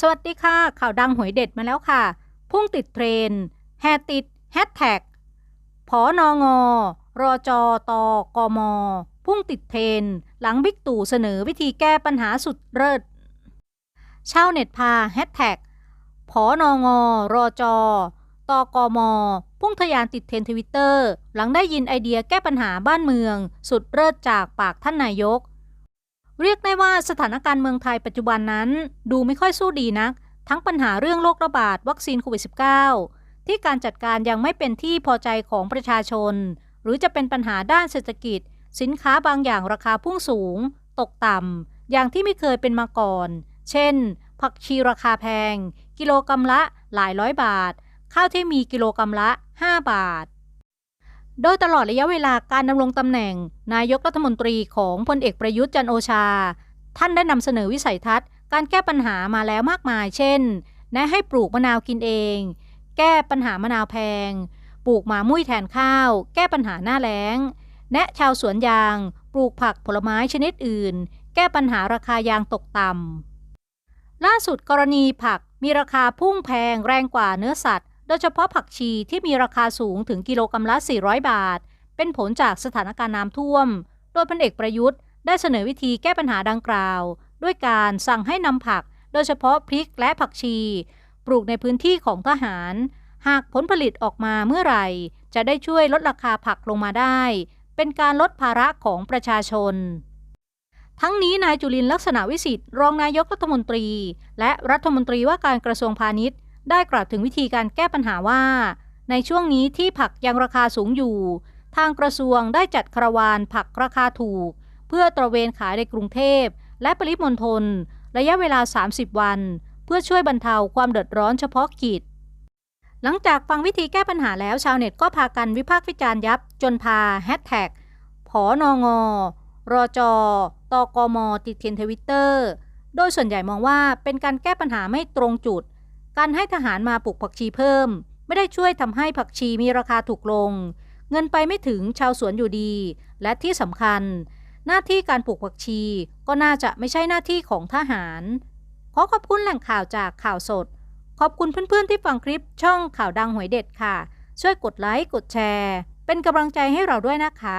สวัสดีค่ะ ข่าวดังหวยเด็ดมาแล้วค่ะ พุ่งติดเทรนแฮติดแฮชแท็กผอนองอรอจอตอกมพุ่งติดเทรนหลังบิ๊กตู่เสนอวิธีแก้ปัญหาสุดเลิศชาวเน็ตพาแฮชแท็กผอนองอรอจอตอกมพุ่งทะยานติดเทรนทวิตเตอร์ หลังได้ยินไอเดียแก้ปัญหาบ้านเมือง สุดเลิศจากปากท่านนายก เรียกได้ว่าสถานการณ์เมืองไทยปัจจุบันนั้น ดูไม่ค่อยสู้ดีนัก ทั้งปัญหาเรื่องโรคระบาดวัคซีนโควิด -19 ที่การจัดการยังไม่เป็นที่พอใจของประชาชน หรือจะเป็นปัญหาด้านเศรษฐกิจ สินค้าบางอย่างราคาพุ่งสูง ตกต่ำอย่างที่ไม่เคยเป็นมาก่อน เช่น ผักชีราคาแพง กิโลกรรัมละหลายร้อยบาท ข้าวที่มีกิโลกรรัมละ 5 บาท โดยตลอดระยะเวลาการดำรงตำแหน่ง นายกรัฐมนตรีของพลเอกประยุทธ์จันโอชา ท่านได้นำเสนอวิสัยทัศน์ การแก้ปัญหามาแล้วมากมาย เช่นแนะให้ปลูกมะนาวกินเอง แก้ปัญหามะนาวแพง ปลูกหมามุ้ยแทนข้าว แก้ปัญหาหน้าแล้ง แนะชาวสวนยาง ปลูกผักผลไม้ชนิดอื่น แก้ปัญหาราคายางตกต่ำล่าสุดกรณีผักมีราคาพุ่งแพงแรงกว่าเนื้อสัตว์ โดยเฉพาะผักชีที่มีราคาสูงถึงกิโลกรรัมละ 400 บาท เป็นผลจากสถานการณ์น้ำท่วม โดยพลเอกประยุทธ์ได้เสนอวิธีแก้ปัญหาดังกล่าว ด้วยการสั่งให้นำผัก โดยเฉพาะพริกและผักชี ปลูกในพื้นที่ของทหาร หากผลผลิตออกมาเมื่อไหร่ จะได้ช่วยลดราคาผักลงมาได้ เป็นการลดภาระของประชาชนทั้งนี้นายจุลินลักษณะวิสิทธิ์รองนายกรัฐมนตรี และรัฐมนตรีว่าการกระทรวงพาณิชย์ ได้กล่าวถึงวิธีการแก้ปัญหาว่า ในช่วงนี้ที่ผักยังราคาสูงอยู่ ทางกระทรวงได้จัดคาราวานผักราคาถูก เพื่อตระเวนขายในกรุงเทพ และปริมณฑลระยะเวลา 30 วัน เพื่อช่วยบรรเทาความเดือดร้อนเฉพาะกิจ หลังจากฟังวิธีแก้ปัญหาแล้วชาวเน็ตก็พากันวิพากษ์วิจารณ์ยับ จนพาแฮชแท็กผอนองอรอจอตกมติดเทรนทวิตเตอร์ โดยส่วนใหญ่มองว่าเป็นการแก้ปัญหาไม่ตรงจุด การให้ทหารมาปลูกผักชีเพิ่ม ไม่ได้ช่วยทำให้ผักชีมีราคาถูกลง เงินไปไม่ถึงชาวสวนอยู่ดี และที่สำคัญ หน้าที่การปลูกผักชีก็น่าจะไม่ใช่หน้าที่ของทหาร ขอขอบคุณแหล่งข่าวจากข่าวสด ขอบคุณเพื่อนๆที่ฟังคลิปช่องข่าวดังหวยเด็ดค่ะ ช่วยกดไลค์กดแชร์ เป็นกำลังใจให้เราด้วยนะคะ